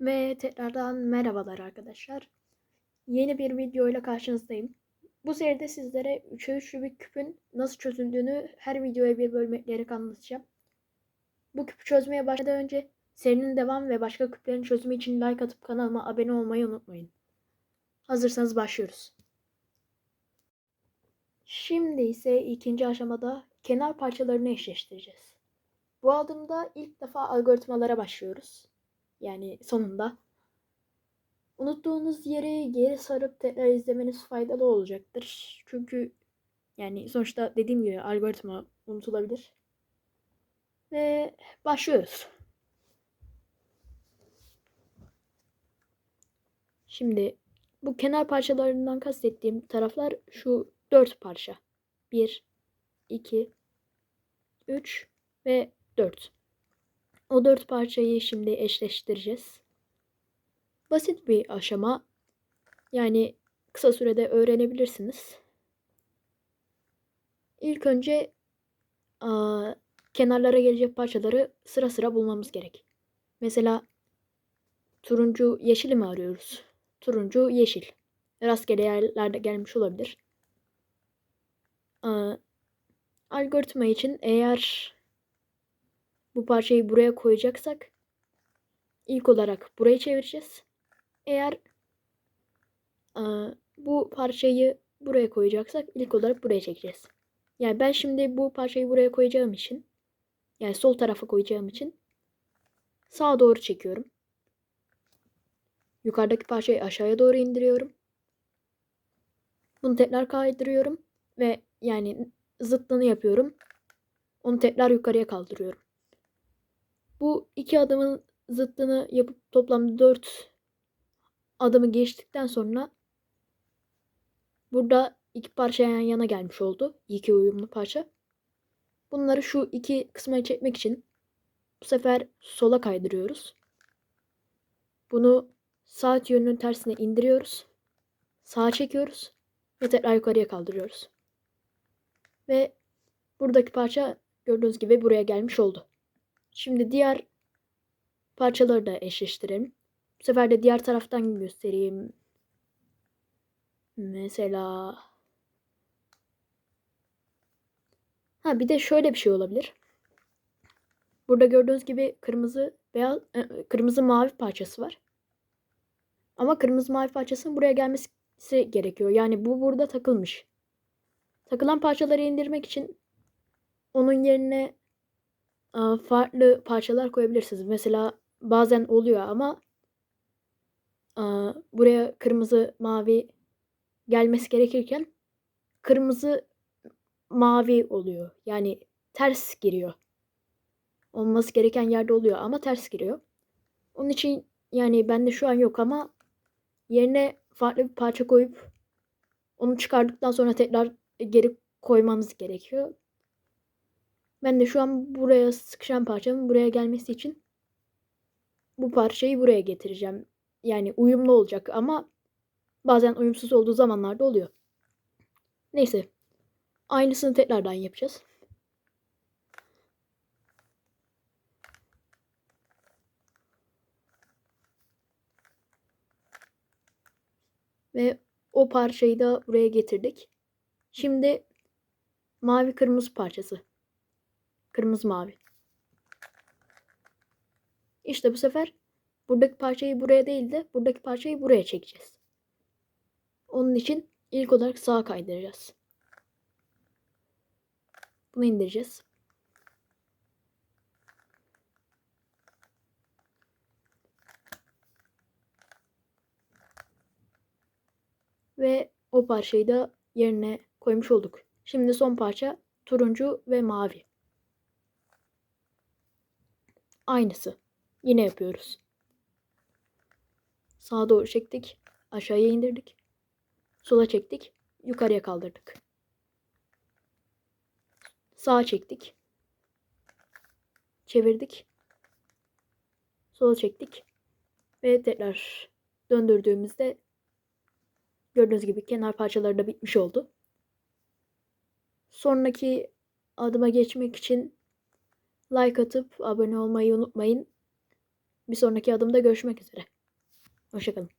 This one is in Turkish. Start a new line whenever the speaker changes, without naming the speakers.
Ve tekrardan merhabalar arkadaşlar. Yeni bir video ile karşınızdayım. Bu seride sizlere 3'e 3 Rubik küpün nasıl çözüldüğünü her videoya bir bölüm ekleyerek anlatacağım. Bu küpü çözmeye başlamadan önce serinin devam ve başka küplerin çözümü için like atıp kanalıma abone olmayı unutmayın. Hazırsanız başlıyoruz. Şimdi ise ikinci aşamada kenar parçalarını eşleştireceğiz. Bu adımda ilk defa algoritmalara başlıyoruz. Yani sonunda. Unuttuğunuz yeri geri sarıp tekrar izlemeniz faydalı olacaktır. Çünkü yani sonuçta dediğim gibi algoritma unutulabilir. Ve başlıyoruz. Şimdi bu kenar parçalarından kastettiğim taraflar şu dört parça. 1, 2, 3 ve 4. O dört parçayı şimdi eşleştireceğiz. Basit bir aşama. Yani kısa sürede öğrenebilirsiniz. İlk önce aa, kenarlara gelecek parçaları sıra sıra bulmamız gerek. Mesela turuncu yeşili mi arıyoruz? Turuncu yeşil. Rastgele yerlerde gelmiş olabilir. Aa, algoritma için eğer bu parçayı buraya koyacaksak ilk olarak burayı çevireceğiz. Eğer aa, bu parçayı buraya koyacaksak ilk olarak buraya çekeceğiz. Yani ben şimdi bu parçayı buraya koyacağım için yani sol tarafa koyacağım için sağa doğru çekiyorum. Yukarıdaki parçayı aşağıya doğru indiriyorum. Bunu tekrar kaydırıyorum ve yani zıttını yapıyorum. Onu tekrar yukarıya kaldırıyorum. Bu iki adımın zıttını yapıp toplamda dört adımı geçtikten sonra burada iki parça yan yana gelmiş oldu. İki uyumlu parça. Bunları şu iki kısma çekmek için bu sefer sola kaydırıyoruz. Bunu saat yönünün tersine indiriyoruz. Sağa çekiyoruz ve tekrar yukarıya kaldırıyoruz. Ve buradaki parça gördüğünüz gibi buraya gelmiş oldu. Şimdi diğer parçaları da eşleştirelim. Bu sefer de diğer taraftan göstereyim. Mesela Ha bir de şöyle bir şey olabilir. Burada gördüğünüz gibi kırmızı beyaz e, kırmızı mavi parçası var. Ama kırmızı mavi parçasının buraya gelmesi gerekiyor. Yani bu burada takılmış. Takılan parçaları indirmek için onun yerine farklı parçalar koyabilirsiniz. Mesela bazen oluyor ama buraya kırmızı mavi gelmesi gerekirken kırmızı mavi oluyor. Yani ters giriyor. Olması gereken yerde oluyor ama ters giriyor. Onun için yani bende şu an yok ama yerine farklı bir parça koyup onu çıkardıktan sonra tekrar geri koymanız gerekiyor. Ben de şu an buraya sıkışan parçanın buraya gelmesi için bu parçayı buraya getireceğim. Yani uyumlu olacak ama bazen uyumsuz olduğu zamanlarda oluyor. Neyse. Aynısını tekrardan yapacağız. Ve o parçayı da buraya getirdik. Şimdi mavi kırmızı parçası. Kırmızı mavi. İşte bu sefer buradaki parçayı buraya değil de buradaki parçayı buraya çekeceğiz. Onun için ilk olarak sağa kaydıracağız. Bunu indireceğiz. Ve o parçayı da yerine koymuş olduk. Şimdi son parça turuncu ve mavi. Aynısı. Yine yapıyoruz. Sağa doğru çektik. Aşağıya indirdik. Sola çektik. Yukarıya kaldırdık. Sağa çektik. Çevirdik. Sola çektik. Ve tekrar döndürdüğümüzde gördüğünüz gibi kenar parçaları da bitmiş oldu. Sonraki adıma geçmek için like atıp abone olmayı unutmayın. Bir sonraki adımda görüşmek üzere. Hoşçakalın.